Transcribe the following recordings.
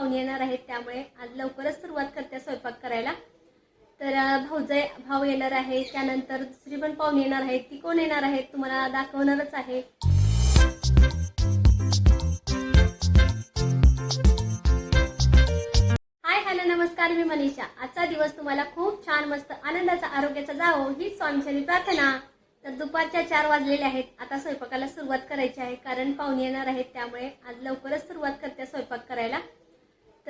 पाहुणे येणार आहेत त्यामुळे आज लवकरच सुरुवात करते स्वयंपाक करायला. तर भाऊजय भाऊ येणार आहे त्यानंतर दुसरी पण पाहुणे येणार आहेत ती कोण येणार आहेत तुम्हाला दाखवणारच आहे. हाय हॅलो नमस्कार मी मनीषा. आजचा दिवस तुम्हाला खूप छान मस्त आनंदाचा आरोग्याचा जावो ही स्वामींची प्रार्थना. तर दुपारच्या चार वाजलेले आहेत आता स्वयंपाकाला सुरुवात करायची आहे कारण पाहुणे येणार आहेत त्यामुळे आज लवकरच सुरुवात करते स्वयंपाक करायला.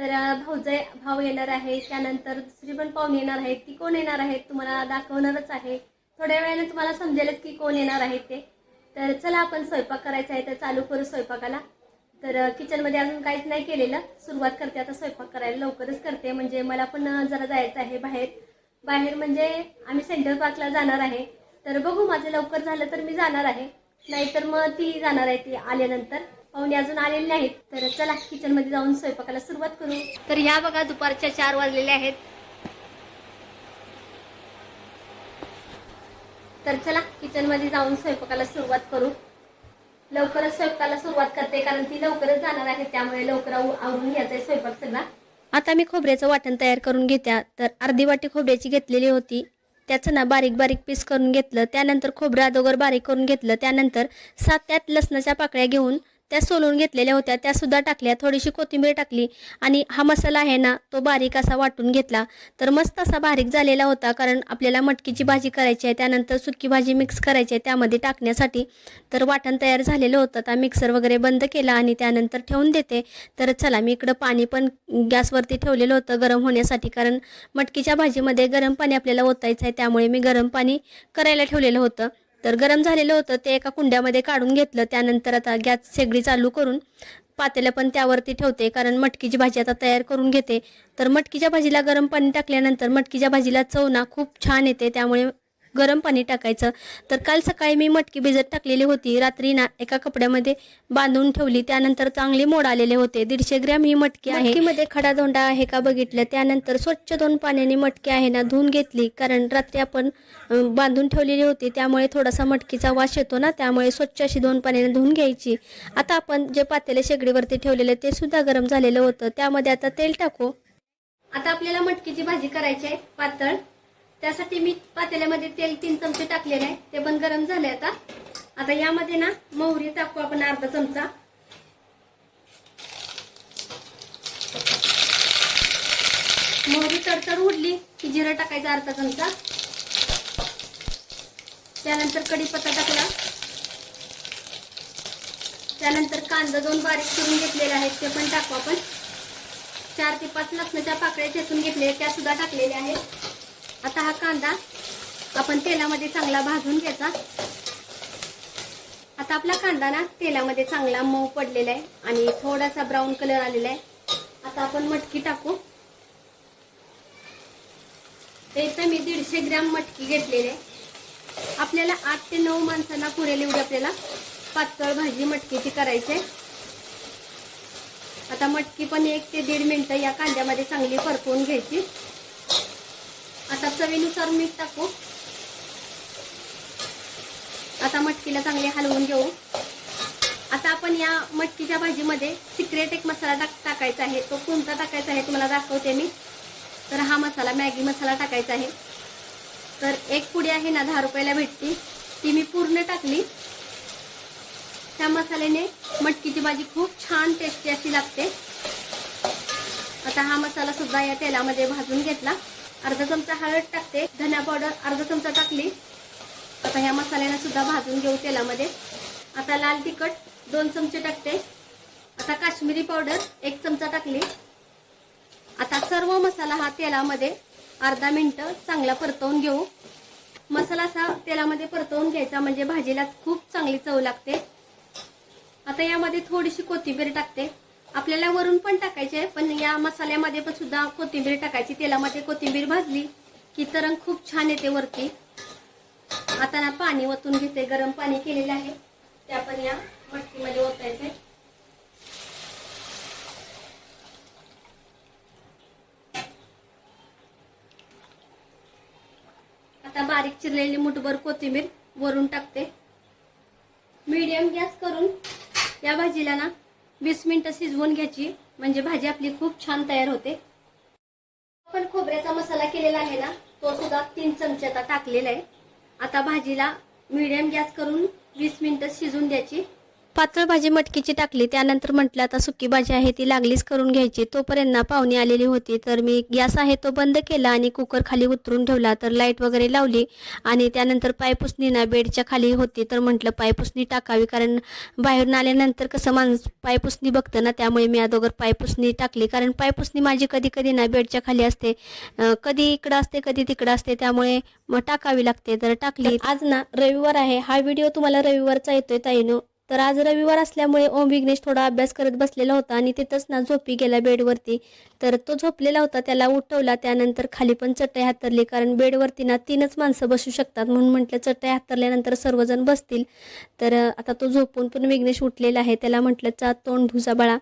तर अं, भाऊजय भाऊ येणार आहे त्यानंतर दुसरी पण पाहुणे येणार आहेत ती कोण येणार आहेत तुम्हाला दाखवणारच आहे. थोड्या वेळाने तुम्हाला समजेलच की कोण येणार आहे ते. तर चला आपण स्वयंपाक करायचा आहे तर चालू करू स्वयंपाकाला. तर किचनमध्ये अजून काहीच नाही केलेलं. सुरुवात करते आता स्वयंपाक करायला लवकरच करते. म्हणजे मला पण जरा जायचं आहे बाहेर. बाहेर म्हणजे आम्ही सेंट्रल पार्कला जाणार आहे. तर बघू माझं लवकर झालं तर मी जाणार आहे. नाहीतर मग ती जाणार आहे ती आल्यानंतर. पाहुणे अजून आलेले नाहीत. तर चला किचनमध्ये जाऊन स्वयंपाकाला सुरुवात करू. तर ह्या बघा दुपारच्या चार वाजलेल्या आहेत. तर चला किचनमध्ये जाऊन स्वयंपाकाला सुरुवात करू. लवकरच स्वयंपाकाला सुरुवात करते कारण ती लवकरच जाणार आहे त्यामुळे लवकर आवरून घ्यायचा आहे स्वयंपाक सगळा. आता मी खोबऱ्याचं वाटण तयार करून घेत्या. तर अर्धी वाटी खोबऱ्याची घेतलेली होती. त्याचं ना बारीक बारीक पीस करून घेतलं. त्यानंतर खोबरं अगोदर बारीक करून घेतलं. त्यानंतर सात त्यात लसणाच्या पाकळ्या घेऊन त्या सोलून घेतलेल्या होत्या. त्या सुद्धा टाकल्या. थोडीशी कोथिंबीर टाकली आणि हा मसाला आहे ना तो बारीक असा वाटून घेतला. तर मस्त असा बारीक झालेला होता कारण आपल्याला मटकीची भाजी करायची आहे त्यानंतर सुकी भाजी मिक्स करायची आहे त्यामध्ये टाकण्यासाठी. तर वाटण तयार झालेलं होतं. आता मिक्सर वगैरे बंद केला आणि त्यानंतर ठेवून देते. तर चला मी इकडं पाणी पण गॅसवरती ठेवलेलं होतं गरम होण्यासाठी कारण मटकीच्या भाजीमध्ये गरम पाणी आपल्याला ओतायचं आहे त्यामुळे मी गरम पाणी करायला ठेवलेलं होतं. तर गरम झालेलं होतं ते एका कुंड्यामध्ये काढून घेतलं. त्यानंतर आता गॅस शेगडी चालू करून पातेलं पण त्यावरती ठेवते कारण मटकीची भाजी आता तयार करून घेते. तर मटकीच्या भाजीला गरम पाणी टाकल्यानंतर मटकीच्या भाजीला चव ना खूप छान येते त्यामुळे गरम पाणी टाकायचं. तर काल सकाळी मी मटकी भिजत टाकलेली होती. रात्री ना एका कपड्यामध्ये बांधून ठेवली. त्यानंतर चांगले मोड आलेले होते. दीडशे ग्रॅम ही मटकी आहे. मटकीमध्ये खडा धोंडा आहे का बघितलं? त्यानंतर स्वच्छ दोन पाण्याने मटकी आहे ना धुवून घेतली. कारण रात्री आपण बांधून ठेवलेली होती. त्यामुळे थोडासा मटकीचा वास येतो ना. त्यामुळे स्वच्छ अशी दोन पाण्याने धुवून घ्यायची. आता आपण जे पातेले शेगडीवरती ठेवलेले ते सुद्धा गरम झालेलं होतं. त्यामध्ये आता तेल टाकू. आता आपल्याला मटकीची भाजी करायची आहे. पातळ. त्यासाठी मी पातेल्यामध्ये तेल तीन चमचे टाकलेले आहे. ते पण गरम झाले आता. आता यामध्ये ना मोहरी टाकू आपण अर्धा चमचा. मोहरी तडतड उडली की जिरं टाकायचा अर्धा चमचा. त्यानंतर कढीपत्ता टाकला. त्यानंतर कांदा दोन बारीक करून घेतलेले आहेत ते पण टाकू आपण. चार ते पाच लसणाच्या पाकळ्या ठेचून घेतलेल्या त्या सुद्धा टाकलेल्या आहेत. आता हा कांदा आपण तेलामध्ये चांगला भाजून घ्यायचा. आता आपला कांदा ना तेलामध्ये चांगला मऊ पडलेला आहे आणि थोडासा ब्राऊन कलर आलेला आहे. आता आपण मटकी टाकू. तर इथं मी दीडशे ग्रॅम मटकी घेतलेली आहे. आपल्याला आठ ते नऊ माणसांना पुरेल एवढी आपल्याला पातळ भाजी मटकीची करायची आहे. आता मटकी पण एक ते दीड मिनटं या कांद्यामध्ये चांगली परतवून घ्यायची. आता चवीनुसार मीठ टाकू. आता मटकीला चांगले हलवून घेऊ. आता आपण या मटकीच्या भाजीमध्ये सिक्रेट एक मसाला टाक टाकायचा आहे. तो कोणता टाकायचा आहे तुम्हाला दाखवते मी. तर हा मसाला मॅगी मसाला टाकायचा आहे. तर एक पुडी आहे ना दहा रुपयाला भेटती. ती मी पूर्ण टाकली. त्या मसाल्याने मटकीची भाजी खूप छान टेस्टी अशी लागते. आता हा मसाला सुद्धा या तेलामध्ये भाजून घेतला. अर्धा चमचा हळद टाकते. धना पावडर अर्धा चमचा टाकली. आता ह्या मसाल्याने सुद्धा भाजून घेऊ तेलामध्ये. आता लाल तिखट दोन चमचे टाकते. आता काश्मीरी पावडर एक चमचा टाकली. आता सर्व मसाला हा तेलामध्ये अर्धा मिनिट चांगला परतवून घेऊ. मसाला असा तेलामध्ये परतवून घ्यायचा म्हणजे भाजीला खूप चांगली चव लागते. आता यामध्ये थोडीशी कोथिंबीर टाकते. आपल्याला वरून पण टाकायचे आहे पण या मसाल्यामध्ये पण सुद्धा कोथिंबीर टाकायची. तेलामध्ये कोथिंबीर भाजली की तर रंग खूप छान येते वरती. आता ना पाणी ओतून घेते गरम पाणी केलेलं आहे. ते आपण या मटकीमध्ये ओतायचे. आता बारीक चिरलेली मुठभर कोथिंबीर वरून टाकते. मीडियम गॅस करून या भाजीला ना वीस मिनिटं शिजवून घ्यायची. म्हणजे भाजी आपली खूप छान तयार होते. आपण खोबऱ्याचा मसाला केलेला आहे ना तो सुद्धा तीन चमचे आता टाकलेला आहे. आता भाजीला मिडियम गॅस करून वीस मिनिटं शिजून द्यायची पातळ भाजी मटकीची टाकली त्यानंतर म्हटलं आता सुकी भाजी आहे ती लागलीच करून घ्यायची. तोपर्यंत ना आलेली होती. तर मी गॅस आहे तो बंद केला आणि कुकर खाली उतरून ठेवला. तर लाइट वगैरे लावली आणि त्यानंतर पायपुसणी ना बेडच्या खाली होती. तर म्हटलं पायपुसणी टाकावी कारण बाहेरून आल्यानंतर कसं माणूस पायपुसणी बघतं ना त्यामुळे मी अगोदर पायपुसणी टाकली. कारण पायपुसणी माझी कधी कधी ना बेडच्या खाली असते. कधी इकडं असते कधी तिकडं असते त्यामुळे मग टाकावी लागते. तर टाकली. आज ना रविवार आहे. हा व्हिडिओ तुम्हाला रविवारचा येतोय ताईनो. तर आज रविवार असल्यामुळे ओम विघ्नेश थोडा अभ्यास करत बसलेला होता आणि तिथंच ना झोपी गेला बेडवरती. तर तो झोपलेला होता त्याला उठवला त्यानंतर खाली पण चटई हातरली कारण बेडवरती ना तीनच माणसं बसू शकतात म्हणून म्हटलं चटई हातरल्यानंतर सर्वजण बसतील. तर आता तो झोपून पण विघ्नेश उठलेला आहे त्याला म्हटलं चा तोंड धुजा बाळा.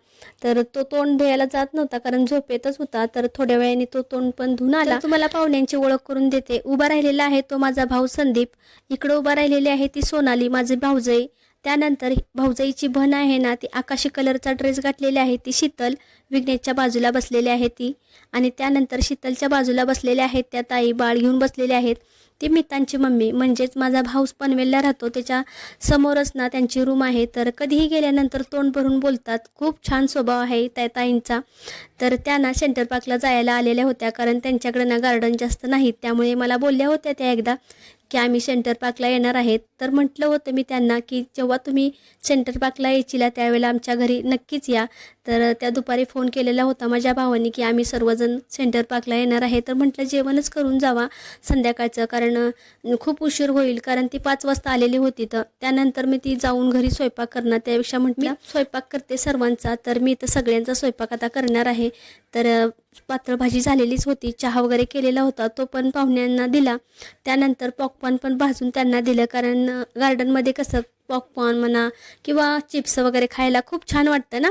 तर तो तोंड धुयाला जात नव्हता कारण झोपेतच होता तर थोड्या वेळाने तो तोंड पण धुऊन आला. तुम्हाला पाहुण्यांची ओळख करून देते. उभा राहिलेला आहे तो माझा भाऊ संदीप. इकडे उभा राहिलेली आहे ती सोनाली माझे भाऊजई. त्यानंतर भाऊजाईची बहन आहे ना ती आकाशी कलरचा ड्रेस घातलेली आहे ती शीतल विघ्नेशच्या बाजूला बसलेली आहे ती. आणि त्यानंतर शीतलच्या बाजूला बसलेल्या आहेत त्या ताई बाळ घेऊन बसलेल्या आहेत. ती मितांची मम्मी म्हणजेच माझा भाऊ पनवेलला राहतो त्याच्या समोरच ना त्यांची रूम आहे. तर कधीही गेल्यानंतर तोंड भरून बोलतात खूप छान स्वभाव आहे त्या ताईंचा. तर त्यांना सेंटर पार्कला जायला आलेल्या होत्या कारण त्यांच्याकडे ना गार्डन जास्त नाहीत त्यामुळे मला बोलल्या होत्या त्या एकदा. की आम्ही सेंटर पार्कला येणार आहेत. तर म्हटलं होतं मी त्यांना की जेव्हा तुम्ही सेंटर पार्कला यायचिला त्यावेळेला आमच्या घरी नक्कीच या. तर त्या दुपारी फोन केलेला होता माझ्या भावानी की आम्ही सर्वजण सेंटर पार्कला येणार आहे. तर म्हटलं जेवणच करून जावा संध्याकाळचं कारण खूप उशीर होईल कारण ती पाच वाजता आलेली होती तर त्यानंतर मी ती जाऊन घरी स्वयंपाक करणार. त्यापेक्षा म्हटलं स्वयंपाक करते सर्वांचा तर मी तर सगळ्यांचा स्वयंपाक आता करणार आहे. तर पातळ भाजी झालेलीच होती. चहा वगैरे केलेला होता. तो पण पाहुण्यांना दिला. त्यानंतर पॉपकॉर्न पण भाजून त्यांना दिलं. कारण गार्डनमध्ये कसं पॉपकॉर्न म्हणा किंवा चिप्स वगैरे खायला खूप छान वाटतं ना?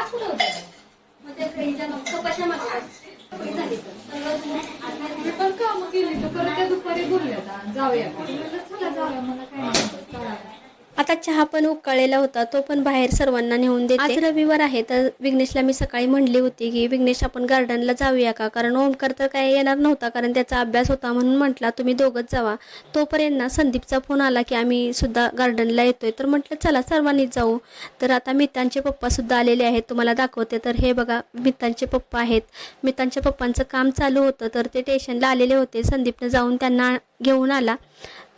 मग त्या फ्रेंडच्या मग तो कशा मागतात झाली मी पण काम केली तर परत त्या दुपारी बोलल्या आता जाऊया का म्हणलं चला जाऊया मला काय नाही चला. आता चहा पण उकळलेला होता तो पण बाहेर सर्वांना नेऊन देते. आज रविवार आहे तर विघ्नेशला मी सकाळी म्हणली होती की विघ्नेश आपण गार्डनला जाऊया का? कारण ओमकार तर काय येणार नव्हता कारण त्याचा अभ्यास होता म्हणून म्हटला तुम्ही दोघंच जावा. तोपर्यंत ना संदीपचा फोन आला की आम्ही सुद्धा गार्डनला येतोय. तर म्हटलं चला सर्वांनीच जाऊ. तर आता मितांचे पप्पा सुद्धा आलेले आहेत तुम्हाला दाखवते. तर हे बघा मितांचे पप्पा आहेत. मितांच्या पप्पांचं काम चालू होतं तर ते स्टेशनला आलेले होते. संदीपनं जाऊन त्यांना घेऊन आला.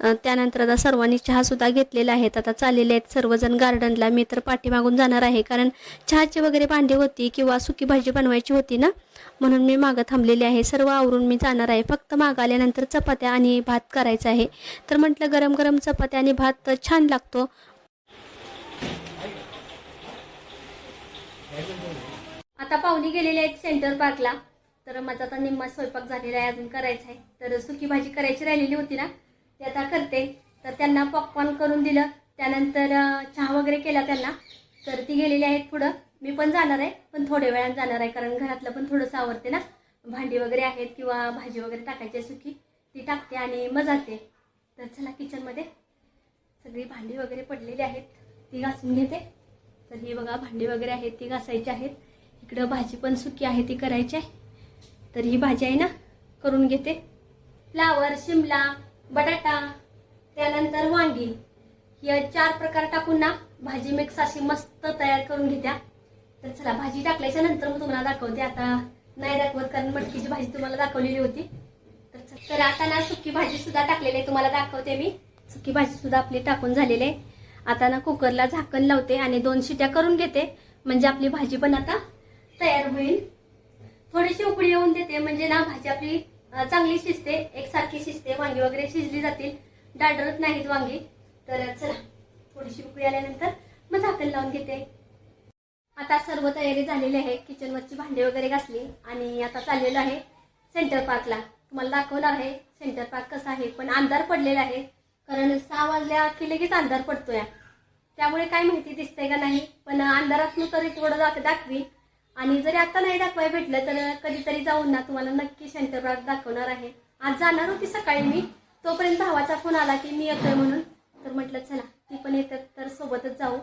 त्यानंतर आता सर्वांनी चहासुद्धा घेतलेला आहेत आता चाललेले आहेत सर्वजण गार्डनला मी तर पाठीमागून जाणार आहे. कारण चहाची वगैरे भांडी होती किंवा सुकी भाजी बनवायची होती ना म्हणून मी मागं थांबलेली आहे. सर्व आवरून मी जाणार आहे. फक्त मागं आल्यानंतर चपात्या आणि भात करायचा आहे. तर म्हटलं गरम गरम चपात्या आणि भात छान लागतो. आता पाहुणी गेलेले आहेत सेंटर पार्कला. तर माझा आता निम्मा स्वयंपाक झालेला आहे. अजून करायचा आहे. तर सुकी भाजी करायची राहिलेली होती ना ते आता करते. तर त्यांना पॉपकॉर्न करून दिलं. त्यानंतर चहा वगैरे केला त्यांना. तर ती गेलेली आहेत पुढं. मी पण जाणार आहे पण थोड्या वेळानं जाणार आहे. कारण घरातलं पण थोडंसं आवडते ना. भांडी वगैरे आहेत किंवा भाजी वगैरे टाकायची आहे सुकी ती टाकते आणि मग जाते. तर चला किचनमध्ये. सगळी भांडी वगैरे पडलेली आहेत. ती घासून घेते. तर ही बघा भांडी वगैरे आहेत ती घासायची आहेत. इकडं भाजी पण सुकी आहे ती करायची आहे. तर ही भाजी आहे ना करून घेते. फ्लावर शिमला बटाटा त्यानंतर वांगी. या चार प्रकार टाकून ना भाजी मिक्स अशी मस्त तयार करून घेत्या. तर चला भाजी टाकल्याच्या नंतर मग तुम्हाला दाखवते. आता नाही दाखवत कारण मटकीची भाजी तुम्हाला दाखवलेली होती. तर तर आता ना सुकी भाजी सुद्धा टाकलेली आहे. तुम्हाला दाखवते मी. सुकी भाजी सुद्धा आपली टाकून झालेली आहे. आता ना कुकरला झाकण लावते आणि दोन शिट्या करून घेते. म्हणजे आपली भाजी पण आता तयार होईल. थोडीशी उकळी येऊन देते. म्हणजे ना भाजी आपली चांगली शिजते एकसारखी शिजते वांगी वगैरे शिजली जातील. डाडरत नाहीत वांगी. तर चला थोडीशी उकळी आल्यानंतर मग झाकण लावून घेते. आता सर्व तयारी झालेली आहे. किचनवरची भांडी वगैरे घासली आणि आता चाललेलो आहे सेंटर पार्कला. तुम्हाला दाखवलं आहे सेंटर पार्क कसा आहे पण अंधार पडलेला आहे. कारण सहा वाजल्या की लगेच अंधार पडतोय. त्यामुळे काय माहिती दिसतंय का नाही पण अंधारातून तरी थोडं दाख दाखवी आणि जरी आता नाही दाखवाय भेटलं तर कधीतरी जाऊन ना तुम्हाला नक्की सेंटर दाखवणार आहे. आज जाणार होती सकाळी मी. तोपर्यंत भावाचा फोन आला की मी येतोय म्हणून. तर म्हटलं चला ती पण येतात तर सोबतच जाऊ.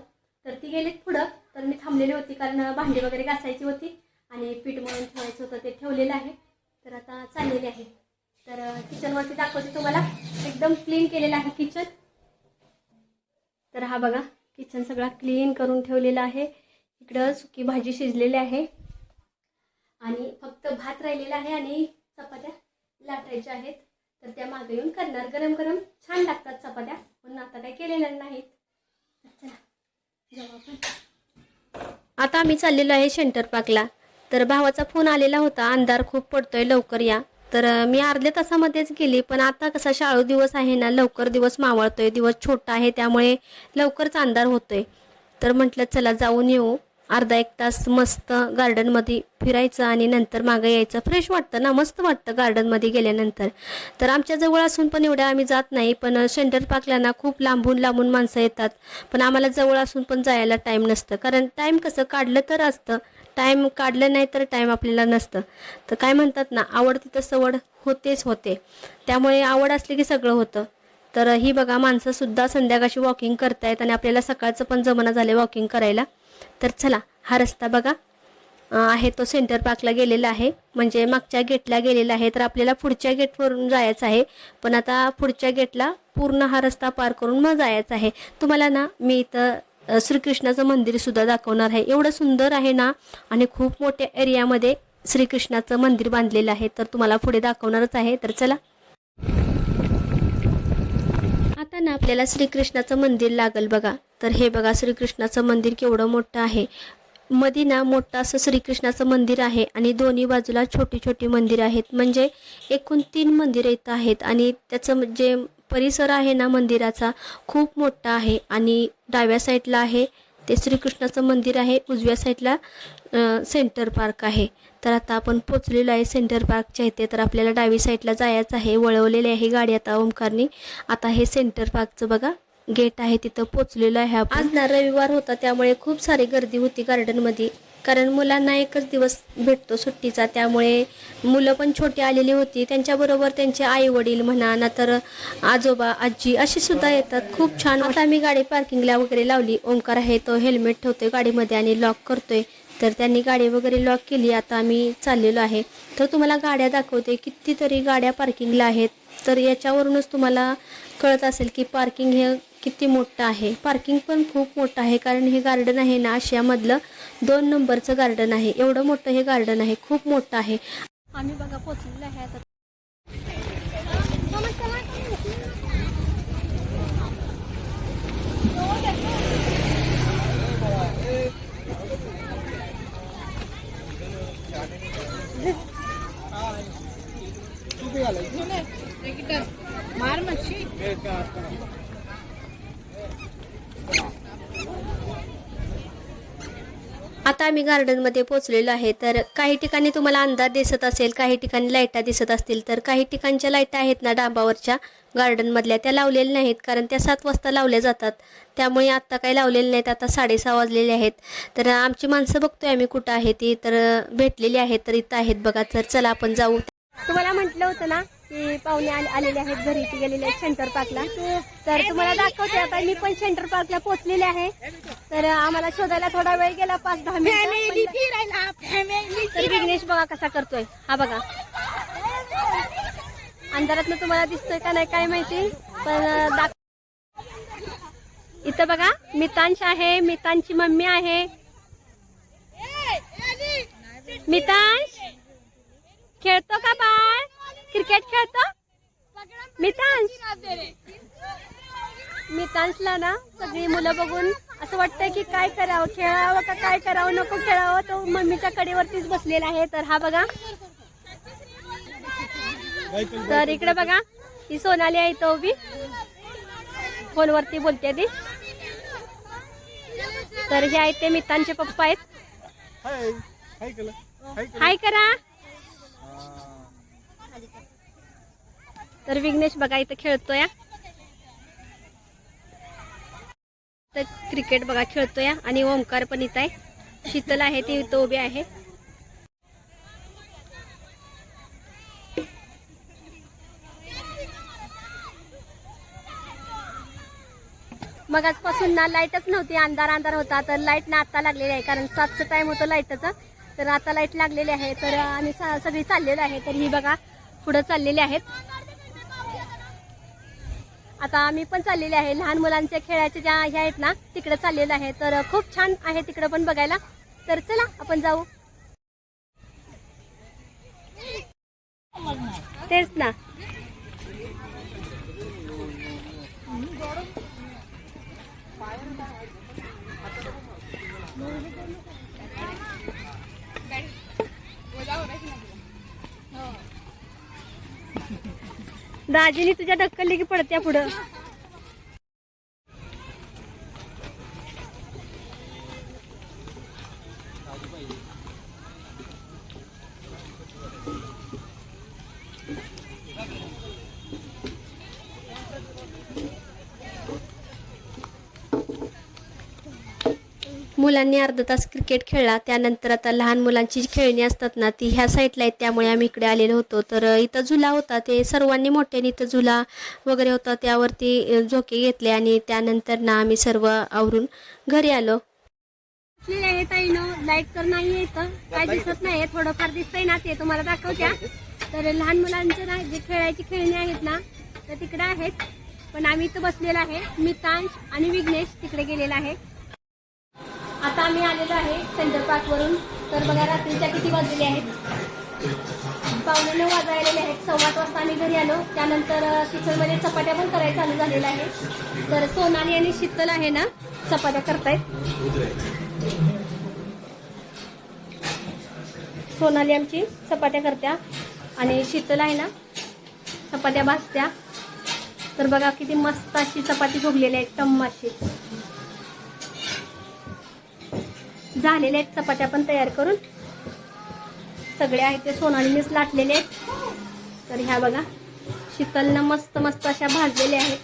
तर ती गेलीत पुढं. तर मी थांबलेली होती कारण भांडी वगैरे घासायची होती आणि पीठ म्हणून ठेवायचं होतं ते ठेवलेलं आहे. तर आता चाललेले आहे. तर किचनवरती दाखवते तुम्हाला. एकदम क्लीन केलेलं आहे किचन तर हा बघा किचन सगळा क्लीन करून ठेवलेला आहे. इकडं सुकी भाजी शिजलेली आहे. आणि फक्त भात राहिलेला आहे आणि चपात्या लाटायच्या आहेत. तर त्या मागे येऊन करणार. गरम गरम छान लागतात चपात्या. पण आता काही केलेल्या नाहीत. आता आम्ही चाललेलो आहे शेंटर पार्कला. तर भावाचा फोन आलेला होता. अंधार खूप पडतोय लवकर या. तर मी अर्ध्या तासामध्येच गेली. पण आता कसा शाळू दिवस आहे ना लवकर दिवस मावळतोय. दिवस छोटा आहे त्यामुळे लवकरच अंधार होतोय. तर म्हटलं चला जाऊन येऊ. अर्धा एक तास मस्त गार्डनमध्ये फिरायचं आणि नंतर मागं यायचं. फ्रेश वाटतं ना मस्त वाटतं गार्डनमध्ये गेल्यानंतर. तर आमच्या जवळ असून पण एवढ्या आम्ही जात नाही पण सेंटर पार्कला ना खूप लांबून लांबून माणसं येतात. पण आम्हाला जवळ असून पण जायला टाईम नसतं. कारण टाईम कसं काढलं तर असतं. टाईम काढलं नाही तर टाईम आपल्याला नसतं. तर काय म्हणतात ना आवड तिथं सवड होतेच होते. त्यामुळे आवड असली की सगळं होतं. तर ही बघा माणसंसुद्धा संध्याकाळची वॉकिंग करतायत आणि आपल्याला सकाळचं पण जमाना झाले वॉकिंग करायला. तर चला हा रस्ता बघा. आहे तो सेंटर पार्कला गेलेला आहे. म्हणजे मागच्या गेटला गेलेला आहे. तर आपल्याला पुढच्या गेटवरून जायचं आहे. पण आता पुढच्या गेटला पूर्ण हा रस्ता पार करून मग जायचं आहे. तुम्हाला ना मी इथं श्रीकृष्णाचं मंदिरसुद्धा दाखवणार आहे. एवढं सुंदर आहे ना आणि खूप मोठ्या एरियामध्ये श्रीकृष्णाचं मंदिर बांधलेलं आहे. तर तुम्हाला पुढे दाखवणारच आहे. तर चला. आता ना आपल्याला श्रीकृष्णाचं मंदिर लागल बघा. तर हे बघा श्रीकृष्णाचं मंदिर केवढं मोठं आहे. मध्ये ना मोठं असं श्रीकृष्णाचं मंदिर आहे आणि दोन्ही बाजूला छोटी छोटी मंदिरं आहेत. म्हणजे एकूण तीन मंदिरं इथं आहेत आणि त्याचं जे परिसर आहे ना मंदिराचा खूप मोठा आहे आणि डाव्या साईडला आहे ते श्रीकृष्णाचं मंदिर आहे. उजव्या साईडला सेंटर पार्क आहे. तर आता आपण पोचलेलो आहे सेंटर पार्कच्या इथे. तर आपल्याला डावी साईडला जायचं आहे. वळवलेली आहे गाडी आता ओमकारनी आता हे सेंटर पार्कचं बघा. गेट आहे तिथं पोचलेलं आहे आज ना रविवार होता त्यामुळे खूप सारी गर्दी होती गार्डनमध्ये कारण मुलांना एकच दिवस भेटतो सुट्टीचा त्यामुळे मुलं पण छोटी आलेली होती. त्यांच्याबरोबर त्यांचे आई वडील म्हणा ना तर आजोबा आजी अशी सुद्धा येतात. खूप छान आता आम्ही गाडी पार्किंगला वगैरे लावली. ओंकार आहे तो हेल्मेट ठेवतोय गाडीमध्ये आणि लॉक करतोय. तर त्यांनी गाडी वगैरे लॉक केली. आता आम्ही चाललेलो आहे. तर तुम्हाला गाड्या दाखवते. कितीतरी गाड्या पार्किंगला आहेत. तर याच्यावरूनच तुम्हाला कळत असेल की पार्किंग हे किती मोठं आहे? पार्किंग पण खूप मोठं आहे कारण हे गार्डन आहे ना आशियामधलं दोन नंबरचं गार्डन आहे. एवढं मोठं हे गार्डन आहे खूप मोठं आहे. आम्ही बघा पोचलेलो आहे आता. मार मच्छी. आता आम्ही गार्डनमध्ये पोचलेलो आहे तर काही ठिकाणी तुम्हाला अंधार दिसत असेल काही ठिकाणी लाईटा दिसत असतील तर काही ठिकाणच्या लाईटा आहेत ना डांबावरच्या गार्डनमधल्या त्या लावलेल्या नाहीत कारण त्या सात वाजता लावल्या जातात. त्यामुळे आत्ता काही लावलेले नाहीत आता साडेसहा वाजलेले आहेत. तर आमची माणसं बघतोय आम्ही कुठं आहे ती तर भेटलेली आहेत तर इथं आहेत बघा तर चला आपण जाऊ. तुम्हाला म्हटलं होतं ना की पाहुणे आले- आलेले आहेत घरी ती गेलेले आहेत सेंटर पार्कला तर तुम्हाला दाखवते आता मी पण सेंटर पार्कला पोहोचलेले आहे. तर आम्हाला शोधायला थोडा वेळ गेला पाच दहा मिनिट. तर विघ्नेश बघा कसा करतोय. हा बघा. अंधारात तुम्हाला दिसतोय का नाही काय माहिती? पण इथं बघा मितांश आहे मितांची मम्मी आहे. मितांश खेळतो का बाळ क्रिकेट खेळतो मितांश मितांशला ना सगळी मुलं बघून असं वाटतंय की काय करावं खेळावं का काय करावं नको खेळावं तो मम्मीच्या कडेवरतीच बसलेला आहे. तर हा बघा. तर इकडे बघा ही सोनाली आहे तो उभी. फोनवरती बोलते ती. तर हे आहेत ते मित्रांचे पप्पा आहेत. हाय करा. तर विघ्नेश बघा इथं खेळतोय. तर क्रिकेट बघा खेळतोय आणि ओंकार पण इथं आहे. शीतल आहे ती इथं उभी आहे. मग आजपासून ना लाईटच नव्हती अंधार अंधार होता. तर लाइट ना आता लागलेली आहे कारण सातचं टाइम होतं लाईटचं तर आता लाइट लागलेली आहे. तर आम्ही सगळी चाललेलो आहे. तर ही बघा पुढं चाललेली आहेत. आता आम्ही पण चाललेले आहे. लहान मुलांच्या खेळाच्या ज्या ह्या आहेत ना तिकडे चाललेलं आहे. तर खूप छान आहे तिकडे पण बघायला. तर चला आपण जाऊ. तेच ना. दाजीनी तुझ्या ढक्कली की पडत्या पुढं. मुलांनी अर्धा तास क्रिकेट खेळला. त्यानंतर आता लहान मुलांची जी खेळणी असतात ना ती ह्या साईडला आहेत. त्यामुळे आम्ही इकडे आलेलो होतो. तर इथं झुला होता. ते सर्वांनी मोठ्याने इथं झुला वगैरे होता. त्यावरती झोके घेतले आणि त्यानंतर ना आम्ही सर्व आवरून घरी आलो. आहे ताईनं. लाइट तर नाही इथं. काय दिसत नाही. थोडंफार दिसतंय ना ते. तुम्हाला दाखवत्या. तर लहान मुलांचे ना जे खेळायची खेळणी आहेत ना तर तिकडे आहेत. पण आम्ही इथं बसलेलो आहे. मितांश आणि विघ्नेश तिकडे गेलेला आहे. आता आम्ही आलेलो आहे सेंटर वरून. तर बघा रात्रीच्या किती वाजलेले आहेत? पावणे नऊ वाजायलेले आहेत. सव्वा वाजता आम्ही घरी आलो. त्यानंतर किचनमध्ये चपात्या पण करायला चालू झालेल्या आहे तर सोनाली आणि शीतल आहे ना चपात्या करतायत. सोनाली आमची चपात्या करत्या आणि शीतल आहे ना चपात्या भाजत्या. तर बघा किती मस्त अशी चपाती भोगलेली आहे टम्माशी झालेल्या आहेत. चपात्या पण तयार करून सगळे आहेत ते सोनालीनेच लाटलेले आहेत. तर ह्या बघा शीतलनं मस्त मस्त अशा भाजलेल्या आहेत.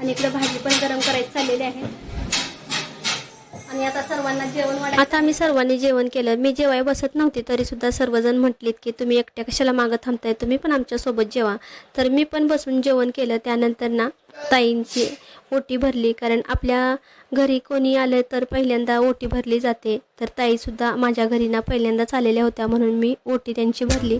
आणि इकडे भाजी पण गरम करायची चाललेली आहे. आणि आता सर्वांना जेवण वाढ आता आम्ही सर्वांनी जेवण केलं. मी जेवाय बसत नव्हती तरी सुद्धा सर्वजण म्हटलीत की तुम्ही एकट्या कशाला मागं थांबताय? तुम्ही पण आमच्यासोबत जेवा. तर मी पण बसून जेवण केलं. त्यानंतर ना ताईंची ओटी भरली. कारण आपल्या घरी कोणी आलं तर पहिल्यांदा ओटी भरली जाते. तर ताईसुद्धा माझ्या घरी ना पहिल्यांदाच आलेल्या होत्या म्हणून मी ओटी त्यांची भरली.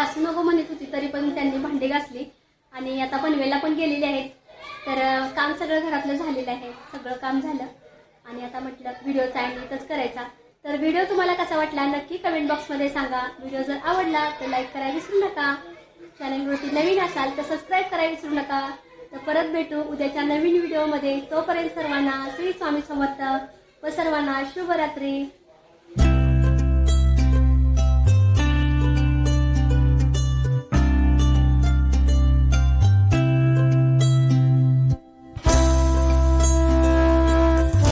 घासू नको म्हणत होती तरी पण त्यांनी भांडी घासली. आणि आता पनवेलला पण गेलेले आहेत. तर काम सगळं घरातलं झालेलं आहे. सगळं काम झालं. आणि आता म्हटलं व्हिडिओचा एंड इथंच करायचा. तर व्हिडिओ तुम्हाला कसा वाटला नक्की कमेंट बॉक्समध्ये सांगा. व्हिडिओ जर आवडला तर लाईक करायला विसरू नका. चॅनलवरती नवीन असाल तर सबस्क्राईब करायला विसरू नका. तर परत भेटू उद्याच्या नवीन व्हिडिओमध्ये तोपर्यंत सर्वांना श्री स्वामी समर्थ व सर्वांना शुभरात्री.